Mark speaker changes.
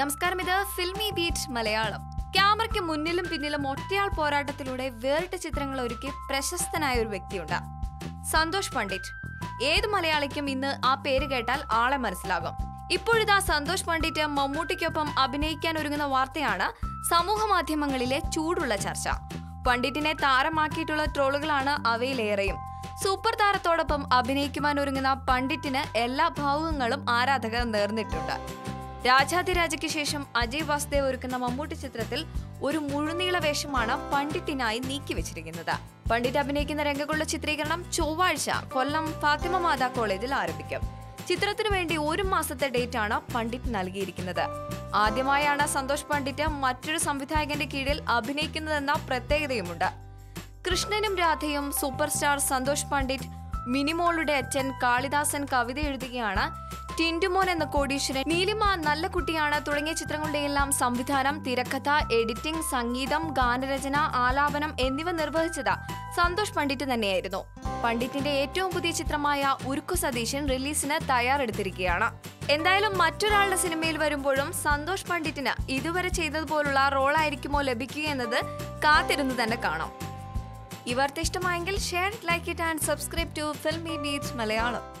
Speaker 1: നമസ്കാരം ഇത് filmy beat Malayalam. ക്യാമറയ്ക്ക് മുന്നിലും പിന്നിലും ഒറ്റയാൾ പോരാട്ടത്തിലൂടെ വേറിട്ട ചിത്രങ്ങൾ ഒരുക്കി പ്രശസ്തനായ ഒരു വ്യക്തിയുണ്ട്. സന്തോഷ് പണ്ഡിറ്റ്. ഏത് മലയാളിക്കും ഇന്ന് ആ പേര് കേട്ടാൽ ആളെ മനസ്സിലാകും. ഇപ്പോഴിതാ സന്തോഷ് പണ്ഡിറ്റ് മമ്മൂട്ടിക്കൊപ്പം അഭിനയിക്കാൻ ഒരുങ്ങുന്ന വാർത്തയാണ് സമൂഹ മാധ്യമങ്ങളിലെ ചൂടുള്ള ചർച്ച. പണ്ഡിറ്റിനെ താരമാക്കിയിട്ടുള്ള ട്രോളുകളാണ് അവയിലേറെയും. സൂപ്പർ താരത്തോടൊപ്പം അഭിനയിക്കുവാൻ ഒരുങ്ങുന്ന പണ്ഡിറ്റിന് എല്ലാ ഭാവുകങ്ങളും ആരാധകർ നേർന്നിട്ടുണ്ട്. രാജാതിരാജയ്ക്ക് ശേഷം അജയ് വാസുദേവ് ഒരുക്കുന്ന മമ്മൂട്ടി ചിത്രത്തിൽ ഒരു മുഴുനീള വേഷമാണ് പണ്ഡിറ്റിനായി നീക്കിവെച്ചിരിക്കുന്നത് പണ്ഡിറ്റ് അഭിനയിക്കുന്ന രംഗങ്ങളുടെ ചിത്രീകരണം ചൊവ്വാഴ്ച കൊല്ലം ഫാത്തിമ മാതാ കോളേജിൽ ആരംഭിക്കും. ചിത്രത്തിനു വേണ്ടി ഒരു മാസത്തെ ഡേറ്റ് ആണ് പണ്ഡിറ്റ് നൽകിയിരിക്കുന്നത്. ആദ്യമായാണ് സന്തോഷ് പണ്ഡിറ്റ് മറ്റൊരു സംവിധായകന്റെ കീഴിൽ അഭിനയിക്കുന്നതെന്ന പ്രത്യേകതയുമുണ്ട്. കൃഷ്ണനും രാധയും സൂപ്പർ സ്റ്റാർ സന്തോഷ് പണ്ഡിറ്റ് മിനിമോളുടെ അച്ഛൻ കാളിദാസൻ കവിത എഴുതുകയാണ് ടിൻഡുമോൻ എന്ന കോടീശ്വരൻ നീലിമ നല്ല കുട്ടിയാണ് തുടങ്ങിയ ചിത്രങ്ങളുടെ എല്ലാം സംവിധാനം തിരക്കഥ എഡിറ്റിംഗ് സംഗീതം ഗാനരചന ആലാപനം എന്നിവ നിർവഹിച്ചത് സന്തോഷ് പണ്ഡിറ്റ് തന്നെയായിരുന്നു. പണ്ഡിറ്റിന്റെ ഏറ്റവും പുതിയ ചിത്രമായ ഉരുക്കു സതീശൻ റിലീസിന് തയ്യാറെടുത്തിരിക്കുകയാണ്. എന്തായാലും മറ്റൊരാളുടെ സിനിമയിൽ വരുമ്പോഴും സന്തോഷ് പണ്ഡിറ്റിന് ഇതുവരെ ചെയ്തതുപോലുള്ള റോളായിരിക്കുമോ ലഭിക്കുക എന്നത് കാത്തിരുന്ന് തന്നെ കാണാം. ഈ ഇഷ്ടമായെങ്കിൽ share like it and subscribe to filmy beach Malayalam.